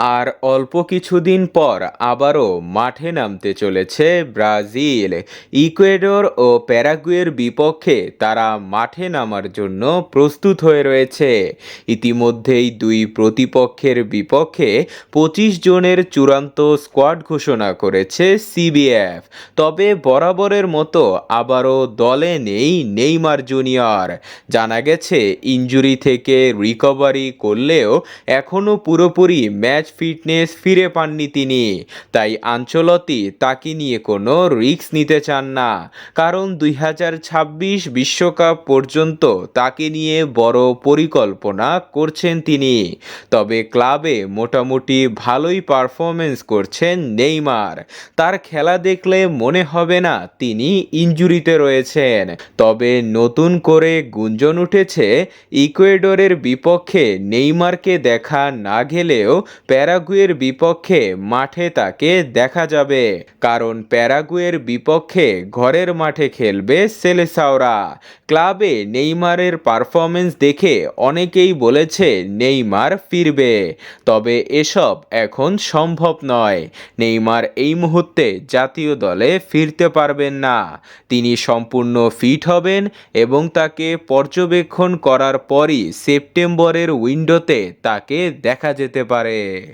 আর অল্প কিছুদিন পর আবারও মাঠে নামতে চলেছে ব্রাজিল। ইকুয়েডর ও প্যারাগুয়ের বিপক্ষে তারা মাঠে নামার জন্য প্রস্তুত হয়ে রয়েছে। ইতিমধ্যেই দুই প্রতিপক্ষের বিপক্ষে পঁচিশ জনের চূড়ান্ত স্কোয়াড ঘোষণা করেছে সিবিএফ। তবে বরাবরের মতো আবারও দলে নেই নেইমার জুনিয়র। জানা গেছে ইনজুরি থেকে রিকভারি করলেও এখনও পুরোপুরি ম্যাচ ফিটনেস ফিরে পাননি তিনি। তাই আঞ্চলতি তাকে নিয়ে কোনো রিস্ক নিতে চান না। কারণ দুই বিশ্বকাপ পর্যন্ত তাকে নিয়ে বড় পরিকল্পনা করছেন তিনি। তবে ক্লাবে মোটামুটি ভালোই পারফরমেন্স করছেন নেইমার। তার খেলা দেখলে মনে হবে না তিনি ইনজুরিতে রয়েছেন। তবে নতুন করে গুঞ্জন উঠেছে, ইকুয়েডরের বিপক্ষে নেইমারকে দেখা না গেলেও প্যারাগুয়ের বিপক্ষে মাঠে তাকে দেখা যাবে। কারণ প্যারাগুয়ের বিপক্ষে ঘরের মাঠে খেলবে সেলেসাওরা। ক্লাবে নেইমারের পারফরমেন্স দেখে অনেকেই বলেছে নেইমার ফিরবে। তবে এসব এখন সম্ভব নয়। নেইমার এই মুহূর্তে জাতীয় দলে ফিরতে পারবেন না। তিনি সম্পূর্ণ ফিট হবেন এবং তাকে পর্যবেক্ষণ করার পরই সেপ্টেম্বরের উইন্ডোতে তাকে দেখা যেতে পারে।